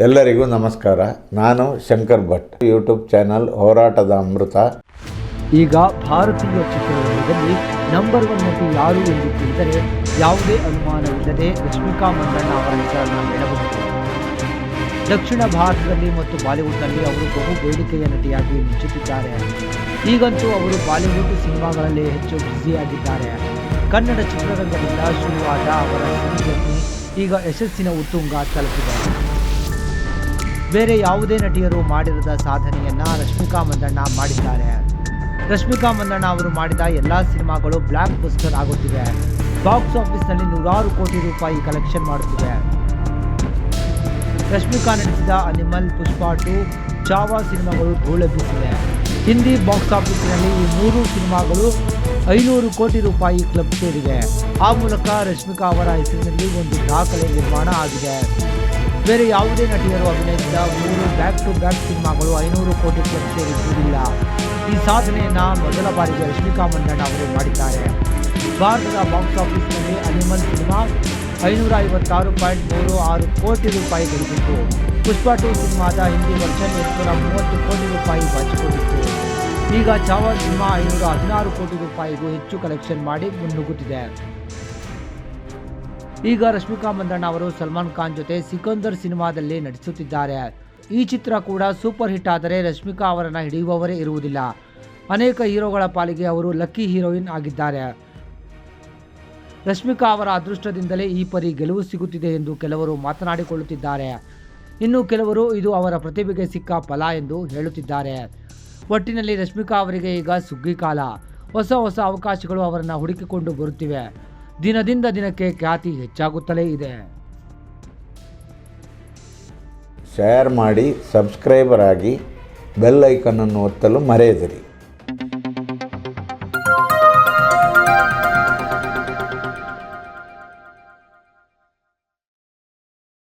ಎಲ್ಲರಿಗೂ ನಮಸ್ಕಾರ. ನಾನು ಶಂಕರ್ ಭಟ್. ಯೂಟ್ಯೂಬ್ ಚಾನಲ್ ಹೋರಾಟದ ಅಮೃತ. ಈಗ ಭಾರತೀಯ ಚಿತ್ರರಂಗದಲ್ಲಿ ನಂಬರ್ ಒನ್ ನಟಿ ಯಾರು ಎಂದು ಕೇಳಿದರೆ ಯಾವುದೇ ಅನುಮಾನವಿಲ್ಲದೆ ರಶ್ಮಿಕಾ ಮಂದಣ್ಣ ಅವರ ಹೆಸರನ್ನು ಹೇಳಬಹುದು. ದಕ್ಷಿಣ ಭಾರತದಲ್ಲಿ ಮತ್ತು ಬಾಲಿವುಡ್ನಲ್ಲಿ ಅವರು ಬಹು ಬೇಡಿಕೆಯ ನಟಿಯಾಗಿ ಮಿಂಚುತ್ತಿದ್ದಾರೆ. ಈಗಂತೂ ಅವರು ಬಾಲಿವುಡ್ ಸಿನಿಮಾಗಳಲ್ಲಿ ಹೆಚ್ಚು ಬ್ಯುಸಿಯಾಗಿದ್ದಾರೆ. ಕನ್ನಡ ಚಿತ್ರರಂಗದಿಂದ ಶುರುವಾದ ಅವರ ಈಗ ಯಶಸ್ಸಿನ ಉತ್ತುಂಗ ತಲುಪಿದೆ. ಬೇರೆ ಯಾವುದೇ ನಟಿಯರು ಮಾಡಿರದ ಸಾಧನೆಯನ್ನ ರಶ್ಮಿಕಾ ಮಂದಣ್ಣ ಮಾಡಿದ್ದಾರೆ. ರಶ್ಮಿಕಾ ಮಂದಣ್ಣ ಅವರು ಮಾಡಿದ ಎಲ್ಲಾ ಸಿನಿಮಾಗಳು ಬ್ಲಾಕ್ ಬಸ್ಟರ್ ಆಗುತ್ತಿವೆ. ಬಾಕ್ಸ್ ಆಫೀಸ್ನಲ್ಲಿ ನೂರಾರು ಕೋಟಿ ರೂಪಾಯಿ ಕಲೆಕ್ಷನ್ ಮಾಡುತ್ತಿವೆ ರಶ್ಮಿಕಾ ನಟಿಸಿದ ಅನಿಮಲ್, ಪುಷ್ಪ ಟು ಚಾವಾ ಸಿನಿಮಾಗಳು ಧೂಳೆಬ್ಬಿಸಿವೆ ಹಿಂದಿ ಬಾಕ್ಸ್ ಆಫೀಸಿನಲ್ಲಿ ಈ ಮೂರು ಸಿನಿಮಾಗಳು ಐನೂರು ಕೋಟಿ ರೂಪಾಯಿ ಕ್ಲಬ್ ಸೇರಿವೆ. ಆ ಮೂಲಕ ರಶ್ಮಿಕಾ ಅವರ ಹೆಸರಿನಲ್ಲಿ ಒಂದು ದಾಖಲೆ ನಿರ್ಮಾಣ ಆಗಿದೆ. ಬೇರೆ ಯಾವುದೇ ನಟಿಯರು ಅಭಿನಯಿಸಿದ ಮೂರು ಬ್ಯಾಕ್ ಟು ಬ್ಯಾಕ್ ಸಿನಿಮಾಗಳು ಐನೂರು ಕೋಟಿ ಕ್ಲಬ್ ಸೇರಿಸುವುದಿಲ್ಲ ಈ ಸಾಧನೆಯನ್ನು ಮೊದಲ ಬಾರಿಗೆ ರಶ್ಮಿಕಾ ಮಂದಣ್ಣ ಅವರು ಮಾಡಿದ್ದಾರೆ. ಭಾರತದ ಬಾಕ್ಸ್ ಆಫೀಸ್ನಲ್ಲಿ ಅನಿಮಲ್ ಸಿನಿಮಾ ಐನೂರ ಐವತ್ತಾರು ಪಾಯಿಂಟ್ ಮೂರು ಆರು ಕೋಟಿ ರೂಪಾಯಿ ಗಳಿಸಿತ್ತು. ಪುಷ್ಪ ಟು ಸಿನಿಮಾದ ಹಿಂದಿ ವರ್ಷನ್ ಎಂಟುನೂರ ಮೂವತ್ತು ಕೋಟಿ ರೂಪಾಯಿ ಬಾಚಿಕೊಂಡಿತ್ತು ಈಗ ಚಾವಾ ಸಿನಿಮಾ ಐನೂರ ಹದಿನಾರು ಕೋಟಿ ರೂಪಾಯಿಗೂ ಹೆಚ್ಚು ಕಲೆಕ್ಷನ್ ಮಾಡಿ ಮುನ್ನುಗ್ಗುತ್ತಿದೆ. ಈಗ ರಶ್ಮಿಕಾ ಮಂದಣ್ಣ ಅವರು ಸಲ್ಮಾನ್ ಖಾನ್ ಜೊತೆ ಸಿಕಂದರ್ ಸಿನಿಮಾದಲ್ಲಿ ನಟಿಸುತ್ತಿದ್ದಾರೆ. ಈ ಚಿತ್ರ ಕೂಡ ಸೂಪರ್ ಹಿಟ್ ಆದರೆ ರಶ್ಮಿಕಾ ಅವರನ್ನು ಹಿಡಿಯುವವರೇ ಇರುವುದಿಲ್ಲ. ಅನೇಕ ಹೀರೋಗಳ ಪಾಲಿಗೆ ಅವರು ಲಕ್ಕಿ ಹೀರೋಯಿನ್ ಆಗಿದ್ದಾರೆ. ರಶ್ಮಿಕಾ ಅವರ ಅದೃಷ್ಟದಿಂದಲೇ ಈ ಪರಿ ಗೆಲುವು ಸಿಗುತ್ತಿದೆ ಎಂದು ಕೆಲವರು ಮಾತನಾಡಿಕೊಳ್ಳುತ್ತಿದ್ದಾರೆ. ಇನ್ನು ಕೆಲವರು ಇದು ಅವರ ಪ್ರತಿಭೆಗೆ ಸಿಕ್ಕ ಫಲ ಎಂದು ಹೇಳುತ್ತಿದ್ದಾರೆ. ಒಟ್ಟಿನಲ್ಲಿ ರಶ್ಮಿಕಾ ಅವರಿಗೆ ಈಗ ಸುಗ್ಗಿ ಕಾಲ. ಹೊಸ ಹೊಸ ಅವಕಾಶಗಳು ಅವರನ್ನು ಹುಡುಕಿಕೊಂಡು ಬರುತ್ತಿವೆ. ದಿನದಿಂದ ದಿನಕ್ಕೆ ಖ್ಯಾತಿ ಹೆಚ್ಚಾಗುತ್ತಲೇ ಇದೆ. ಶೇರ್ ಮಾಡಿ ಸಬ್ಸ್ಕ್ರೈಬರ್ ಆಗಿ ಬೆಲ್ ಐಕನನ್ನು ಒತ್ತಲು ಮರೆಯದಿರಿ.